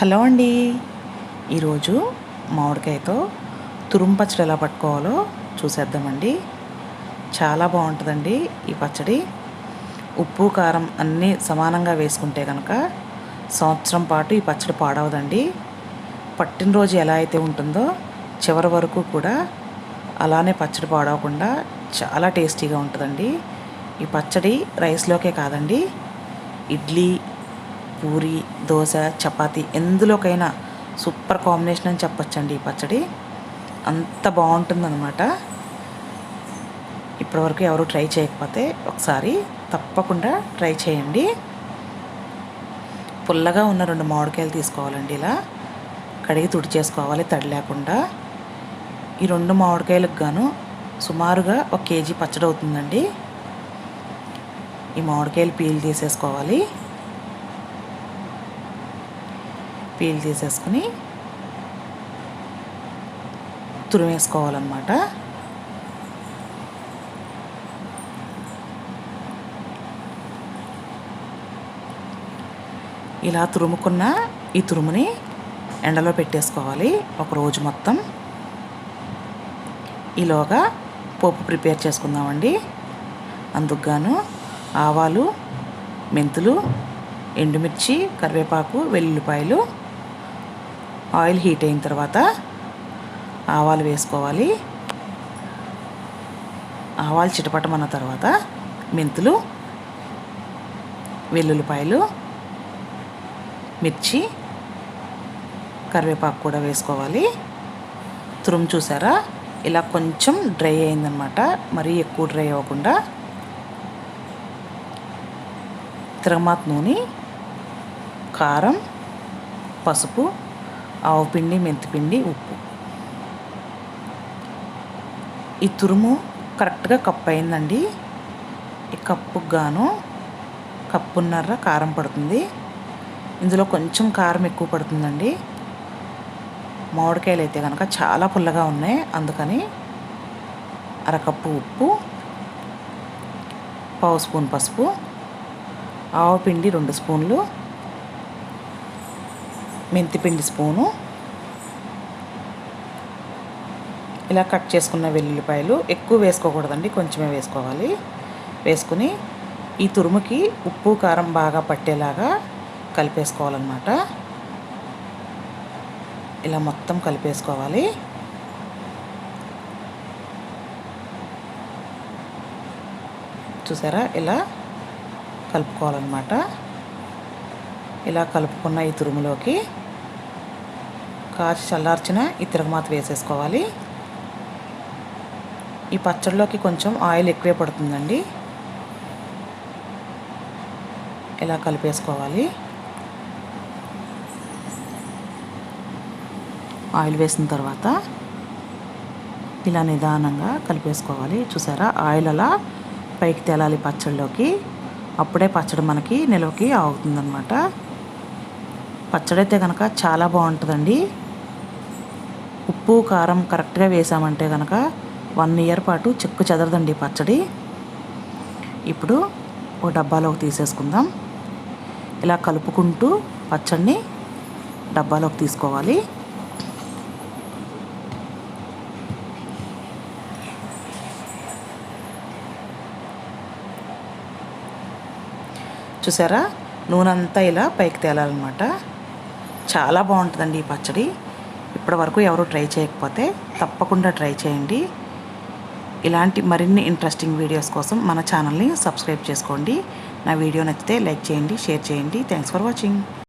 Hello అండి. ఈరోజు మామిడికాయతో తురుము పచ్చడి ఎలా పట్టుకోవాలో చూసేద్దామండి. చాలా బాగుంటుందండి ఈ పచ్చడి. ఉప్పు కారం అన్నీ సమానంగా వేసుకుంటే కనుక సంవత్సరం పాటు ఈ పచ్చడి పాడవదండి. పట్టినరోజు ఎలా అయితే ఉంటుందో చివరి వరకు కూడా అలానే పచ్చడి పాడవకుండా చాలా టేస్టీగా ఉంటుందండి. ఈ పచ్చడి రైస్లోకే కాదండి ఇడ్లీ పూరి దోశ చపాతి ఎందులోకైనా సూపర్ కాంబినేషన్ అని చెప్పొచ్చండి ఈ పచ్చడి. అంత బాగుంటుందన్నమాట. ఇప్పటివరకు ఎవరు ట్రై చేయకపోతే ఒకసారి తప్పకుండా ట్రై చేయండి. పుల్లగా ఉన్న రెండు మామిడికాయలు తీసుకోవాలండి ఇలా. కడిగి తుడి చేసుకోవాలి తడి లేకుండా. ఈ రెండు మామిడికాయలకు గాను సుమారుగా ఒక కేజీ పచ్చడి అవుతుందండి. ఈ మామిడికాయలు పీల్ తీసేసుకోవాలి పీల్ చేసేసుకుని తురిమేసుకోవాలన్నమాట. ఇలా తురుముకున్న ఈ తురుముని ఎండలో పెట్టేసుకోవాలి ఒక రోజు మొత్తం. ఈలోగా పోపు ప్రిపేర్ చేసుకుందామండి. అందుకుగాను ఆవాలు మెంతులు ఎండుమిర్చి కరివేపాకు వెల్లుల్లిపాయలు ఆయిల్ హీట్ అయిన తర్వాత ఆవాలు వేసుకోవాలి. ఆవాలు చిటపటమన్న తర్వాత మెంతులు వెల్లుల్లిపాయలు మిర్చి కరివేపాకు కూడా వేసుకోవాలి. తురుము చూసారా? ఇలా కొంచెం డ్రై అయిందనమాట మరీ ఎక్కువ డ్రై అవ్వకుండా తిరగమాత నూనె కారం పసుపు ఆవు పిండి మెంతిపిండి ఉప్పు. ఈ తురుము కరెక్ట్గా కప్పు అయిందండి. ఈ కప్పుకు గాను కప్పున్నర కారం పడుతుంది. ఇందులో కొంచెం కారం ఎక్కువ పడుతుందండి. మామిడికాయలు అయితే కనుక చాలా పుల్లగా ఉన్నాయి. అందుకని అరకప్పు ఉప్పు పావు స్పూన్ పసుపు ఆవు పిండి రెండు స్పూన్లు మెంతిపిండి స్పూను. ఇలా కట్ చేసుకున్న వెల్లుల్లిపాయలు ఎక్కువ వేసుకోకూడదండి కొంచెమే వేసుకోవాలి. వేసుకుని ఈ తురుముకి ఉప్పు కారం బాగా పట్టేలాగా కలిపేసుకోవాలన్నమాట. ఇలా మొత్తం కలిపేసుకోవాలి. చూసారా? ఇలా కలుపుకోవాలన్నమాట. ఇలా కలుపుకున్న ఈ తురుములోకి కాచి చల్లార్చిన ఈ తిరగమాత వేసేసుకోవాలి. ఈ పచ్చడిలోకి కొంచెం ఆయిల్ ఎక్కువే పడుతుందండి. ఇలా కలిపేసుకోవాలి. ఆయిల్ వేసిన తర్వాత ఇలా నిదానంగా కలిపేసుకోవాలి. చూసారా? ఆయిల్ అలా పైకి తేలాలి పచ్చడిలోకి. అప్పుడే పచ్చడి మనకి నిలవకి ఆగుతుందన్నమాట. పచ్చడి అయితే కనుక చాలా బాగుంటుందండి. ఉప్పు కారం కరెక్ట్గా వేసామంటే కనుక వన్ ఇయర్ పాటు చెక్కు చెదరదండి పచ్చడి. ఇప్పుడు ఓ డబ్బాలోకి తీసేసుకుందాం. ఇలా కలుపుకుంటూ పచ్చడిని డబ్బాలోకి తీసుకోవాలి. చూసారా? నూనె అంతా ఇలా పైకి తేలాలన్నమాట. చాలా బాగుంటుందండి ఈ పచ్చడి. ఇప్పటివరకు ఎవరు ట్రై చేయకపోతే తప్పకుండా ట్రై చేయండి. ఇలాంటి మరిన్ని ఇంట్రెస్టింగ్ వీడియోస్ కోసం మన ఛానల్ని సబ్స్క్రైబ్ చేసుకోండి. నా వీడియో నచ్చితే లైక్ చేయండి షేర్ చేయండి. Thanks for watching